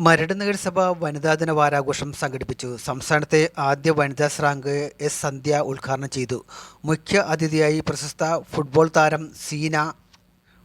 മരട് നഗരസഭ വനിതാ ദിന വാരാഘോഷം സംഘടിപ്പിച്ചു. സംസ്ഥാനത്തെ ആദ്യ വനിതാ ശ്രാങ്ക് എസ് സന്ധ്യ ഉദ്ഘാടനം ചെയ്തു. മുഖ്യ അതിഥിയായി പ്രശസ്ത ഫുട്ബോൾ താരം സീന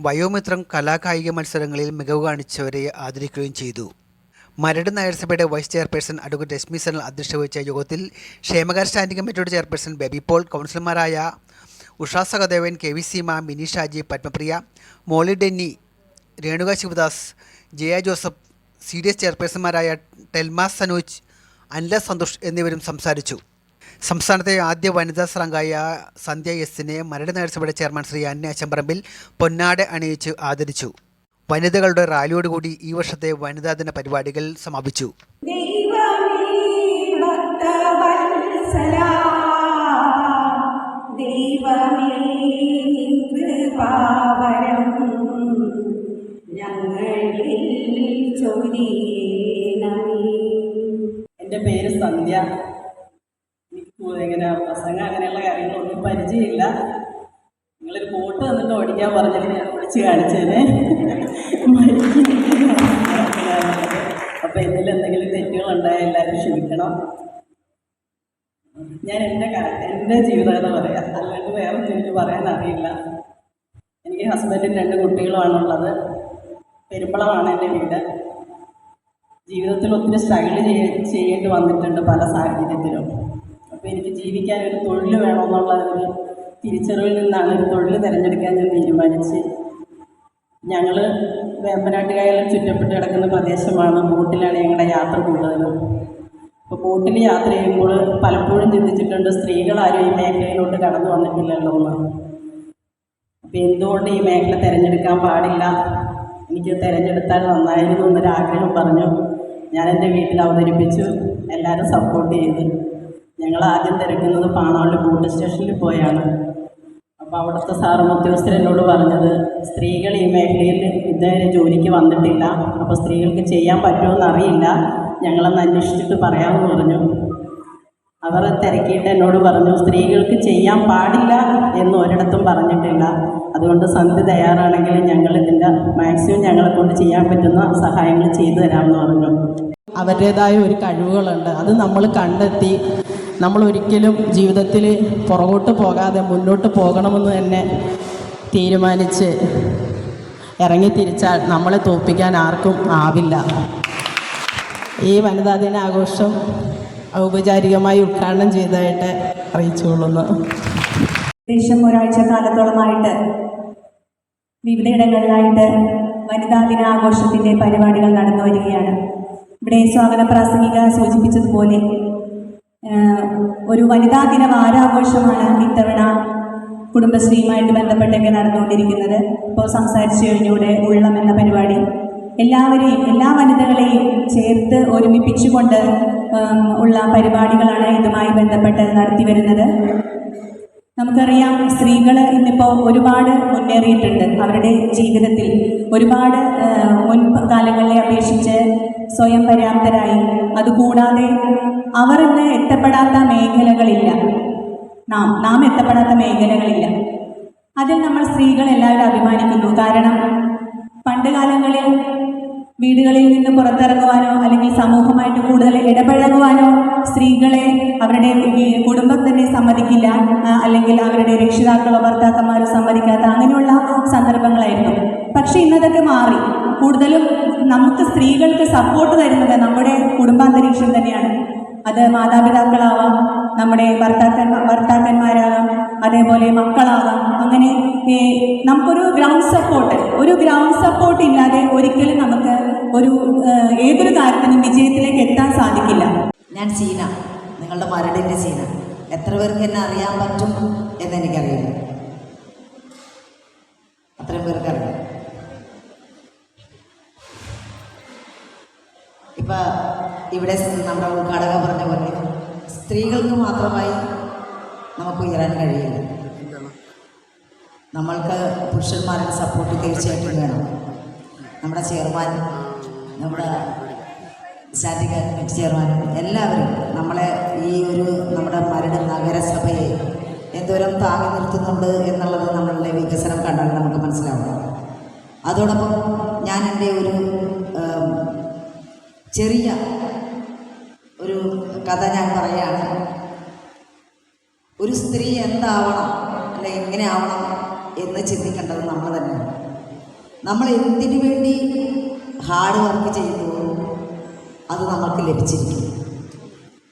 വയോമിത്രം കലാകായിക മത്സരങ്ങളിൽ മികവ് കാണിച്ചവരെ ആദരിക്കുകയും ചെയ്തു. മരട് നഗരസഭയുടെ vice chairperson advocate Rashmi Sanal അധ്യക്ഷത വഹിച്ച യോഗത്തിൽ ക്ഷേമകാര സ്റ്റാൻഡിംഗ് കമ്മിറ്റിയുടെ ചെയർപേഴ്സൺ ബേബി പോൾ കൗൺസിലർമാരായ Usha Sahadevan K V Seema Mini Shaji Padmapriya Molly Denny Renuka Sivadas Jaya Joseph C D S ചെയർപേഴ്സൺമാരായ Telmas Sanoj Anila Santhosh എന്നിവരും സംസാരിച്ചു. സംസ്ഥാനത്തെ ആദ്യ വനിതാ ശ്രാങ്കായ സന്ധ്യ എസിനെ മരട് നഗരസഭയുടെ ചെയർമാൻ ശ്രീ അന്ന അച്ചമ്പറമ്പിൽ പൊന്നാട് അണിയിച്ച് ആദരിച്ചു. വനിതകളുടെ റാലിയോടുകൂടി ഈ വർഷത്തെ വനിതാ ദിന പരിപാടികൾ സമാപിച്ചു. ദൈവമേ എന്റെ പേര് സന്ധ്യ. എനിക്ക് ഇങ്ങനെ പ്രസംഗം അങ്ങനെയുള്ള കാര്യങ്ങളൊന്നും പരിചയമില്ല. നിങ്ങളൊരു കോട്ട് തന്നിട്ട് ഓടിക്കാൻ പറഞ്ഞതിന് ഞാൻ വിളിച്ച് കാണിച്ചതിന് അപ്പോൾ ഇതിൽ എന്തെങ്കിലും തെറ്റുകളുണ്ടായാൽ എല്ലാവരും ക്ഷമിക്കണം. ഞാൻ എന്റെ എന്റെ ജീവിതകഥ പറയാം. അല്ലാണ്ട് വേറെ എനിക്ക് പറയാൻ അറിയില്ല. എനിക്ക് ഹസ്ബൻഡിന് രണ്ട് കുട്ടികളുമാണുള്ളത്. പെരുമ്പളമാണ് എന്റെ വീട്. ജീവിതത്തിൽ ഒത്തിരി സ്ട്രഗിൾ ചെയ്യ ചെയ്യേണ്ടി വന്നിട്ടുണ്ട് പല സാഹചര്യത്തിലും. അപ്പോൾ എനിക്ക് ജീവിക്കാൻ ഒരു തൊഴിൽ വേണമെന്നുള്ള ഒരു തിരിച്ചറിവിൽ നിന്നാണ് ഒരു തൊഴിൽ തിരഞ്ഞെടുക്കാൻ ഞാൻ തീരുമാനിച്ച്. ഞങ്ങൾ വേമ്പനാട്ടുകായൽ ചുറ്റപ്പെട്ട് കിടക്കുന്ന പ്രദേശമാണ് ബോട്ടിലാണ് ഞങ്ങളുടെ യാത്ര കൂടുതലും അപ്പോൾ ബോട്ടിൽ യാത്ര ചെയ്യുമ്പോൾ പലപ്പോഴും ചിന്തിച്ചിട്ടുണ്ട് സ്ത്രീകളാരും ഈ മേഖലയിലോട്ട് കടന്നു വന്നിട്ടില്ലല്ലോ എന്ന്. അപ്പോൾ എന്തുകൊണ്ട് ഈ മേഖല തിരഞ്ഞെടുക്കാൻ പാടില്ല? എനിക്ക് തിരഞ്ഞെടുത്താൽ നന്നായിരുന്നു എന്നൊരാഗ്രഹം പറഞ്ഞു. ഞാൻ എന്റെ വീട്ടിൽ അവതരിപ്പിച്ചു. എല്ലാവരും സപ്പോർട്ട് ചെയ്തു. ഞങ്ങൾ ആദ്യം തിരക്കുന്നത് പാണാവള്ളി ബൂട്ട് സ്റ്റേഷനിൽ പോയാണ്. അപ്പോൾ അവിടുത്തെ സാറും എന്നോട് പറഞ്ഞത് സ്ത്രീകൾ ഈ മേഖലയിൽ ഇതുവരെ ജോലിക്ക് വന്നിട്ടില്ല. അപ്പോൾ സ്ത്രീകൾക്ക് ചെയ്യാൻ പറ്റുമെന്ന് അറിയില്ല. ഞങ്ങളൊന്ന് അന്വേഷിച്ചിട്ട് പറയാമെന്ന് പറഞ്ഞു. അവർ തിരക്കിയിട്ട് എന്നോട് പറഞ്ഞു സ്ത്രീകൾക്ക് ചെയ്യാൻ പാടില്ല എന്ന് ഒരിടത്തും പറഞ്ഞിട്ടില്ല. അതുകൊണ്ട് സന്ധി തയ്യാറാണെങ്കിൽ ഞങ്ങൾ ഇതിന്റെ മാക്സിമം ഞങ്ങളെ കൊണ്ട് ചെയ്യാൻ പറ്റുന്ന സഹായങ്ങൾ ചെയ്തു തരാമെന്ന് പറഞ്ഞു. അവരുടേതായ ഒരു കഴിവുകളുണ്ട്. അത് നമ്മൾ കണ്ടെത്തി നമ്മൾ ഒരിക്കലും ജീവിതത്തിൽ പുറകോട്ട് പോകാതെ മുന്നോട്ട് പോകണമെന്ന് തന്നെ തീരുമാനിച്ച് ഇറങ്ങി തിരിച്ചാൽ നമ്മളെ തോൽപ്പിക്കാൻ ആർക്കും ആവില്ല. ഈ വനിതാ ദിനാഘോഷം ഔപചാരികമായി ഉദ്ഘാടനം ചെയ്തതായിട്ട് അറിയിച്ചുകൊള്ളുന്നു. ഏകദേശം ഒരാഴ്ച കാലത്തോളമായിട്ട് വിവിധയിടങ്ങളിലായിട്ട് വനിതാ ദിനാഘോഷത്തിന്റെ പരിപാടികൾ നടന്നു വരികയാണ്. ഇവിടെ സ്വാഗത പ്രാസംഗിക സൂചിപ്പിച്ചതുപോലെ ഒരു വനിതാ ദിന വാരാഘോഷമാണ് ഇത്തവണ കുടുംബശ്രീയുമായിട്ട് ബന്ധപ്പെട്ടൊക്കെ നടന്നുകൊണ്ടിരിക്കുന്നത്. ഇപ്പോൾ സംസാരിച്ചു കഴിഞ്ഞൂടെ ഉള്ളം എന്ന പരിപാടി. എല്ലാവരെയും എല്ലാ വനിതകളെയും ചേർത്ത് ഒരുമിപ്പിച്ചുകൊണ്ട് ഉള്ള പരിപാടികളാണ് ഇതുമായി ബന്ധപ്പെട്ട് നടത്തി വരുന്നത്. നമുക്കറിയാം സ്ത്രീകൾ ഇന്നിപ്പോൾ ഒരുപാട് മുന്നേറിയിട്ടുണ്ട്. അവരുടെ ജീവിതത്തിൽ ഒരുപാട് മുൻ കാലങ്ങളെ അപേക്ഷിച്ച് സ്വയം പര്യാപ്തരായി. അതുകൂടാതെ അവർ ഇന്ന് എത്തപ്പെടാത്ത മേഖലകളില്ല. നാം നാം എത്തപ്പെടാത്ത മേഖലകളില്ല. അതിൽ നമ്മൾ സ്ത്രീകൾ എല്ലാവരും അഭിമാനിക്കുന്നു. കാരണം പണ്ട് കാലങ്ങളിൽ വീടുകളിൽ നിന്ന് പുറത്തിറങ്ങുവാനോ അല്ലെങ്കിൽ സമൂഹമായിട്ട് കൂടുതൽ ഇടപഴകുവാനോ സ്ത്രീകളെ അവരുടെ കുടുംബം തന്നെ സമ്മതിക്കില്ല അല്ലെങ്കിൽ അവരുടെ രക്ഷിതാക്കളോ ഭർത്താക്കന്മാരോ സമ്മതിക്കാത്ത അങ്ങനെയുള്ള സന്ദർഭങ്ങളായിരുന്നു. പക്ഷേ ഇന്നതൊക്കെ മാറി. കൂടുതലും നമുക്ക് സ്ത്രീകൾക്ക് സപ്പോർട്ട് തരുന്നത് നമ്മുടെ കുടുംബാന്തരീക്ഷം തന്നെയാണ്. അത് മാതാപിതാക്കളാവാം നമ്മുടെ ഭർത്താക്കൻ ഭർത്താക്കന്മാരാകാം അതേപോലെ മക്കളാകാം. അങ്ങനെ നമുക്കൊരു ഗ്രൗണ്ട് സപ്പോർട്ട് ഒരു ഗ്രൗണ്ട് സപ്പോർട്ട് ഇല്ലാതെ ഒരിക്കലും നമുക്ക് ഒരു ഏതൊരു കാര്യത്തിനും വിജയത്തിലേക്ക് എത്താൻ സാധിക്കില്ല. ഞാൻ സീന. നിങ്ങളുടെ മരടിന്റെ സീന. എത്ര പേർക്ക് എന്നെ അറിയാൻ പറ്റും എന്നെനിക്കറിയില്ല അത്രയും പേർക്ക് അറിയാം. ഇപ്പം ഇവിടെ നമ്മുടെ ഉദ്ഘാടക പറഞ്ഞ പോലെ സ്ത്രീകൾക്ക് മാത്രമായി നമുക്ക് ഉയരാൻ കഴിയില്ല. നമ്മൾക്ക് പുരുഷന്മാരുടെ സപ്പോർട്ട് തീർച്ചയായിട്ടും വേണം. നമ്മുടെ ചെയർമാൻ നമ്മുടെ സ്റ്റാറ്റിക് ചെയർമാൻ എല്ലാവരും നമ്മളെ ഈ ഒരു നമ്മുടെ മരട് നഗരസഭയെ എന്തോരം താങ്ങി നിർത്തുന്നുണ്ട് എന്നുള്ളത് നമ്മളുടെ വികസനം കണ്ടാൽ നമുക്ക് മനസ്സിലാവും അതോടൊപ്പം ഞാൻ എന്റെ ഒരു ചെറിയ ഒരു കഥ ഞാൻ പറയുകയാണ്. ഒരു സ്ത്രീ എന്താവണം അല്ലെ എങ്ങനെ ആവണം എന്ന് ചിന്തിക്കേണ്ടത് നമ്മൾ തന്നെ നമ്മൾ എന്തിനു വേണ്ടി ഹാർഡ് വർക്ക് ചെയ്യുന്നുവോ അത് നമുക്ക് ലഭിച്ചിരിക്കും.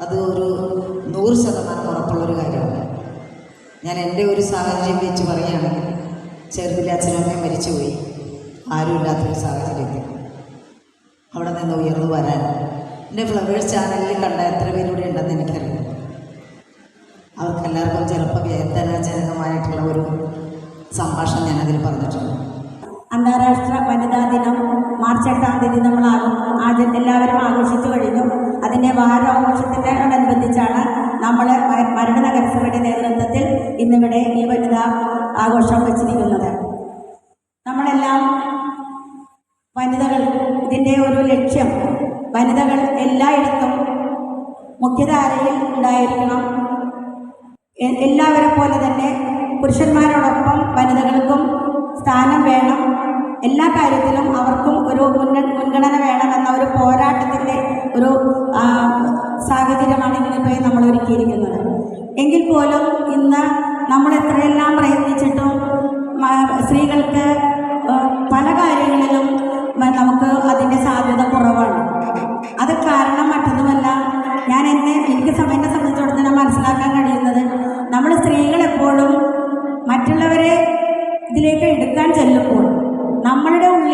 അത് ഒരു നൂറ് ശതമാനം ഉറപ്പുള്ളൊരു കാര്യമാണ്. ഞാൻ എന്റെ ഒരു സാഹചര്യം വെച്ച് പറയുകയാണെങ്കിൽ ചെറുതിലെ അച്ഛനമ്മയും മരിച്ചുപോയി. ആരുമില്ലാത്തൊരു സാഹചര്യത്തിൽ. അവിടെ നിന്ന് ഉയർന്നു വരാൻ. എന്റെ ഫ്ലവേഴ്സ് ചാനലിൽ കണ്ട എത്ര പേരൂടെ ഉണ്ടെന്ന് എനിക്കറിയാം അവർക്കെല്ലാവർക്കും ചിലപ്പോൾ വേദനാജനകമായിട്ടുള്ള ഒരു സംഭാഷണം ഞാനതിൽ പറഞ്ഞിട്ടുണ്ട്. അന്താരാഷ്ട്ര വനിതാ ദിനം. മാർച്ച് എട്ടാം തീയതി നമ്മൾ ആദ്യം എല്ലാവരും ആഘോഷിച്ചു കഴിഞ്ഞു. അതിന്റെ വാരാഘോഷത്തിനോടനുബന്ധിച്ചാണ് നമ്മൾ മരട് നഗരസഭയുടെ നേതൃത്വത്തിൽ ഇന്നിവിടെ ഈ വനിതാ ആഘോഷം വച്ചിരിക്കുന്നത്. ഇതിന്റെ ഒരു ലക്ഷ്യം വനിതകൾ എല്ലായിടത്തും മുഖ്യധാരയിൽ ഉണ്ടായിരിക്കണം. എല്ലാവരെ പോലെ തന്നെ പുരുഷന്മാരോടൊപ്പം വനിതകൾക്കും സ്ഥാനം വേണം. എല്ലാ കാര്യത്തിലും അവർക്കും ഒരു മുൻഗണ മുൻഗണന വേണമെന്ന ഒരു പോരാട്ടത്തിന്റെ ഒരു സാഹചര്യമാണ് ഇന്നിപ്പോൾ നമ്മൾ ഒരുക്കിയിരിക്കുന്നത്. എങ്കിൽ പോലും ഇന്ന് നമ്മൾ എത്രയെല്ലാം പ്രയത്നിച്ചിട്ടും സ്ത്രീകൾക്ക്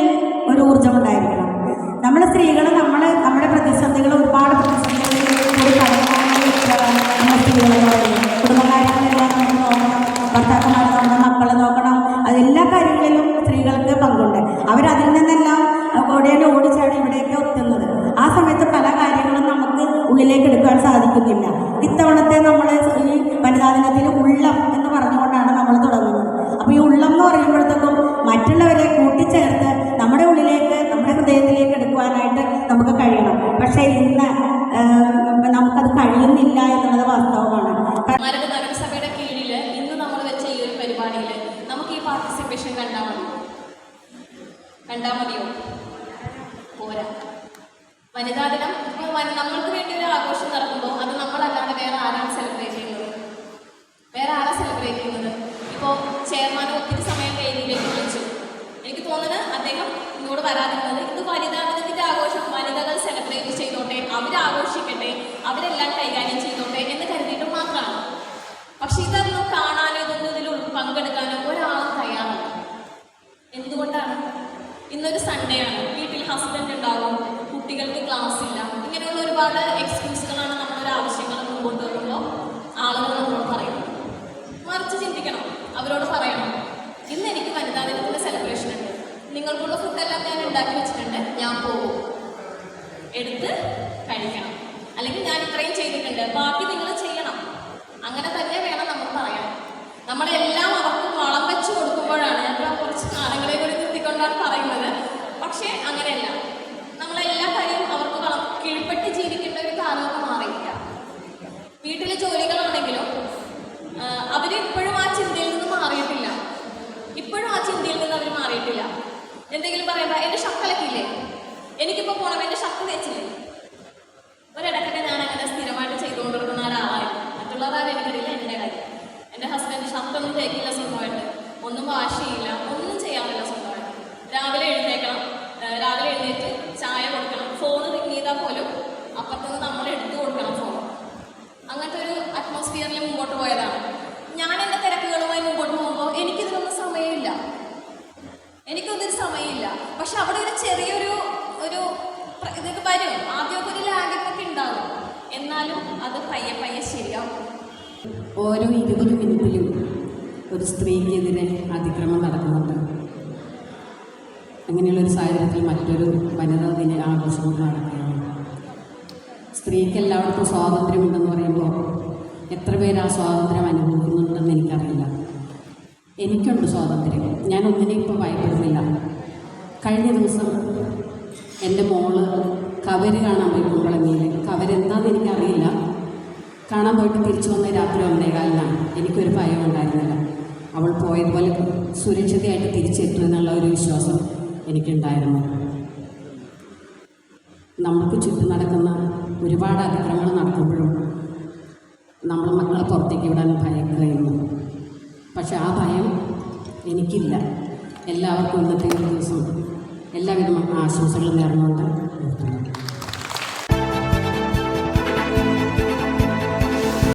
നമ്മളുടെ കഴിയുന്നില്ല എന്നുള്ളത് വാസ്തവമാണ്. നഗരസഭയുടെ കീഴിൽ ഇന്ന് നമ്മൾ വെച്ച ഈ ഒരു പരിപാടിയിൽ നമുക്ക് ഈ പാർട്ടിസിപ്പേഷൻ കണ്ടാൽ മതി. കണ്ടാൽ മതിയോ? പോരാ. വനിതാ ദിനം. നമ്മൾക്ക് വേണ്ടി ഒരു ആഘോഷം നടക്കുമ്പോൾ അത് നമ്മളല്ലാതെ വേറെ ആരാണ് സെലിബ്രേറ്റ് ചെയ്യുന്നത്? വേറെ ആരാ സെലിബ്രേറ്റ് ചെയ്യുന്നത്? ഇപ്പോൾ ചെയർമാൻ ഒത്തിരി സമയം വേദിയിലേക്ക് വിളിച്ചു. എനിക്ക് തോന്നുന്നത് അദ്ദേഹം ഇങ്ങോട്ട് വരാതിരുന്നത് ഇത് വനിതാ സൺഡേ ആണ്. വീട്ടിൽ ഹസ്ബൻഡ് ഉണ്ടാകും കുട്ടികൾക്ക് ക്ലാസ് ഇല്ല. ഇങ്ങനെയുള്ള ഒരുപാട് എക്സ്ക്യൂസുകളാണ് നമ്മളൊരു ആവശ്യങ്ങൾ മുമ്പോട്ട് വെക്കുമ്പോൾ ആളുകൾ നമ്മളോട് പറയുന്നത് മറിച്ച് ചിന്തിക്കണം അവരോട് പറയണം ഇന്ന് എനിക്ക് വനിതാ ദിനത്തിന്റെ സെലിബ്രേഷൻ ഉണ്ട് നിങ്ങൾക്കുള്ള ഫുഡെല്ലാം ഞാൻ ഉണ്ടാക്കി വെച്ചിട്ടുണ്ട് ഞാൻ പോകും എടുത്ത് കഴിക്കണം അല്ലെങ്കിൽ ഞാൻ ഇത്രയും ചെയ്തിട്ടുണ്ട് ബാക്കി നിങ്ങൾ ചെയ്യണം അങ്ങനെ തന്നെ വേണം നമ്മൾ പറയാൻ നമ്മളെല്ലാം അവർക്ക് വളം വെച്ച് കൊടുക്കുമ്പോഴാണ് ഞാൻ ഇപ്പോൾ കുറച്ച് കാലങ്ങളെ കൂടി നിർത്തിക്കൊണ്ടാണ് പറയുന്നത് പക്ഷേ അങ്ങനെയല്ല. നമ്മളെല്ലാ കാര്യവും അവർക്ക് കീഴ്പ്പെട്ട് ജീവിക്കേണ്ട ഒരു കാലമൊക്കെ മാറിയില്ല വീട്ടിലെ ജോലികളാണെങ്കിലും അവർ ഇപ്പോഴും ആ ചിന്തയിൽ നിന്ന് മാറിയിട്ടില്ല. ഇപ്പോഴും ആ ചിന്തയിൽ നിന്ന് അവർ മാറിയിട്ടില്ല. എന്തെങ്കിലും പറയണ്ട എന്റെ ഷർട്ടലക്കില്ലേ എനിക്കിപ്പോൾ പോകണം എന്റെ ഷർട്ട് വെച്ചില്ലേ ഒരിടക്കൊക്കെ ഞാൻ അങ്ങനെ സ്ഥിരമായിട്ട് ചെയ്തുകൊണ്ടിരിക്കുന്ന ഒരാളായിരുന്നു. മറ്റുള്ളവരാരും എനിക്കറിയില്ല എന്റെ കാര്യം എന്റെ ഹസ്ബൻഡ് ഷർട്ടൊന്നും തേക്കില്ല സ്വന്തമായിട്ട്. ഒന്നും വാഷ് ചെയ്യില്ല ഓരോ ഇരുപത് മിനിറ്റിലും ഒരു സ്ത്രീക്കെതിരെ അതിക്രമം നടക്കുന്നുണ്ട്. അങ്ങനെയുള്ള ഒരു സാഹചര്യത്തിൽ മറ്റൊരു വനിതാ ദിന ആഘോഷവും നടക്കുകയാണ്. സ്ത്രീക്ക് എല്ലാവർക്കും സ്വാതന്ത്ര്യമുണ്ടെന്ന് പറയുമ്പോൾ എത്ര പേര് ആ സ്വാതന്ത്ര്യം അനുഭവിക്കുന്നുണ്ടെന്ന് എനിക്കറിയില്ല. എനിക്കുണ്ട് സ്വാതന്ത്ര്യം. ഞാൻ ഒന്നിനെയും ഇപ്പോൾ ഭയപ്പെടുന്നില്ല. കഴിഞ്ഞ ദിവസം എന്റെ മോൾ കവര് കാണാൻ പോയി കുമ്പളങ്ങിയിൽ കവരെന്താണെന്ന് എനിക്കറിയില്ല. കാണാൻ പോയിട്ട് തിരിച്ചു വന്ന രാത്രി ഒന്നേകാലിനാണ് എനിക്കൊരു ഭയം ഉണ്ടായിരുന്നില്ല. അവൾ പോയതുപോലെ സുരക്ഷിതയായിട്ട് തിരിച്ചെത്തും എന്നുള്ള ഒരു വിശ്വാസം എനിക്കുണ്ടായിരുന്നു. നമുക്ക് ചുറ്റും നടക്കുന്ന ഒരുപാട് അതിക്രമങ്ങൾ നടക്കുമ്പോഴും നമ്മൾ മക്കളെ പുറത്തേക്ക് വിടാൻ ഭയക്കുകയുള്ളൂ പക്ഷെ ആ ഭയം എനിക്കില്ല. എല്ലാവർക്കും ഇന്നത്തെ ദിവസം എല്ലാവിധ ആശംസകളും നേർന്നുകൊണ്ട്